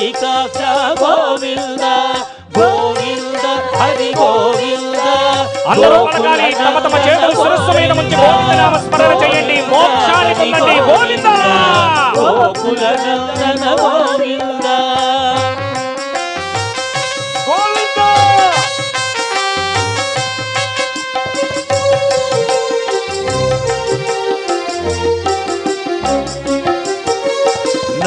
పుండరీకాక్ష గోవింద గోవింద హరి గోవింద. అందరూ పలకాలి తమ తమ చేతులు శిరస్సు మీద ఉంచి గోవిందనామ స్మరణ చేయండి. మోక్షాన్ని పొందండి గోవింద! గోకుల నందన గోవింద.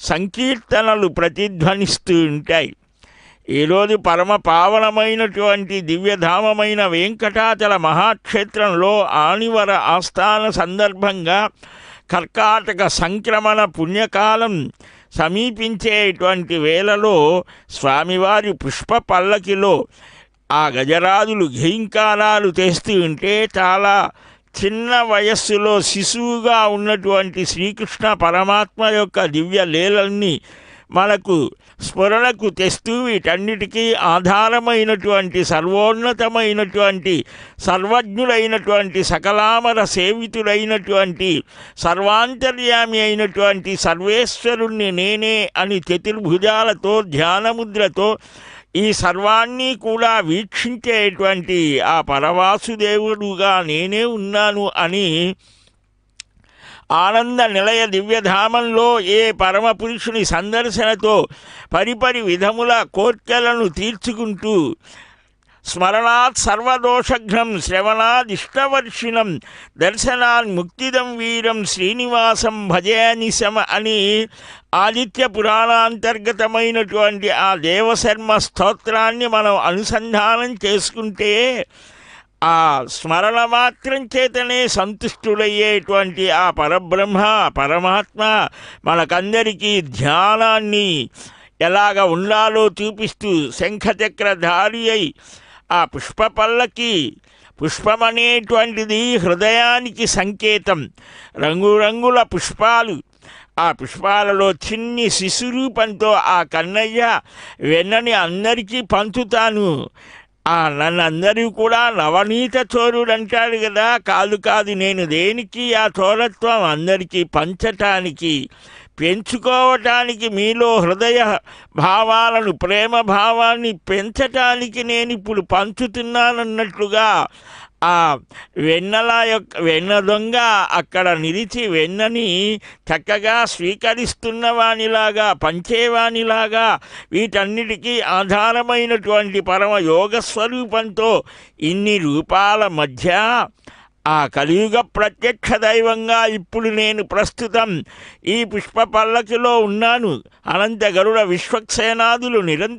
సంకీర్తనలు ప్రతిధ్వనిస్తూ ఉంటాయి. ఈరోజు పరమ పావనమైనటువంటి దివ్యధామమైన వెంకటాచల మహాక్షేత్రంలో ఆనివర ఆస్థాన సందర్భంగా కర్కాటక సంక్రమణ పుణ్యకాలం సమీపించేటువంటి వేళలో స్వామివారి పుష్ప పల్లకిలో ఆ గజరాజులు ఘీంకారాలు తెస్తూ ఉంటే చాలా చిన్న వయస్సులో శిశువుగా ఉన్నటువంటి శ్రీకృష్ణ పరమాత్మ యొక్క దివ్య లీలల్ని మనకు స్ఫురణకు తెస్తూ వీటన్నిటికీ ఆధారమైనటువంటి సర్వోన్నతమైనటువంటి సర్వజ్ఞుడైనటువంటి సకలామర సేవితుడైనటువంటి సర్వాంతర్యామి అయినటువంటి సర్వేశ్వరుణ్ణి నేనే అని చతుర్భుజాలతో ధ్యానముద్రతో ఈ సర్వాన్ని కూడా వీక్షించేటువంటి ఆ పరవాసుదేవుడుగా నేనే ఉన్నాను అని ఆనంద నిలయ దివ్యధామంలో ఏ పరమపురుషుని సందర్శనతో పరిపరి విధముల కోర్కెలను తీర్చుకుంటూ స్మరణాత్ సర్వదోషఘ్నం శ్రవణాదిష్టవర్షిణం దర్శనాన్ ముక్తిదం వీరం శ్రీనివాసం భజయనిశమ అని ఆదిత్య పురాణాంతర్గతమైనటువంటి ఆ దేవశర్మ స్తోత్రాన్ని మనం అనుసంధానం చేసుకుంటే ఆ స్మరణ మాత్రం చేతనే సంతుష్టుడయ్యేటువంటి ఆ పరబ్రహ్మ పరమాత్మ మనకందరికీ ధ్యానాన్ని ఎలాగ ఉండాలో చూపిస్తూ శంఖచక్రధారి అయి ఆ పుష్ప పల్లకి పుష్పమనేటువంటిది హృదయానికి సంకేతం. రంగురంగుల పుష్పాలు. ఆ పుష్పాలలో చిన్ని శిశురూపంతో ఆ కన్నయ్య వెన్నని అందరికీ పంచుతాను. ఆ కూడా నవనీత చోరుడు అంటాడు కదా. కాదు కాదు నేను దేనికి ఆ చోరత్వం అందరికీ పంచటానికి పెంచుకోవటానికి మీలో హృదయ భావాలను ప్రేమ భావాన్ని పెంచటానికి నేను ఇప్పుడు పంచుతున్నానన్నట్లుగా ఆ వెన్నల యొక్క వెన్న దొంగ అక్కడ నిలిచి వెన్నని చక్కగా స్వీకరిస్తున్న వానిలాగా పంచేవానిలాగా వీటన్నిటికీ ఆధారమైనటువంటి పరమ యోగ స్వరూపంతో ఇన్ని రూపాల మధ్య ఆ కలియుగ ప్రత్యక్ష దైవంగా ఇప్పుడు నేను ప్రస్తుతం ఈ పుష్ప పల్లకిలో ఉన్నాను. అనంత గరుడ విశ్వక్సేనాదులు నిరంతరం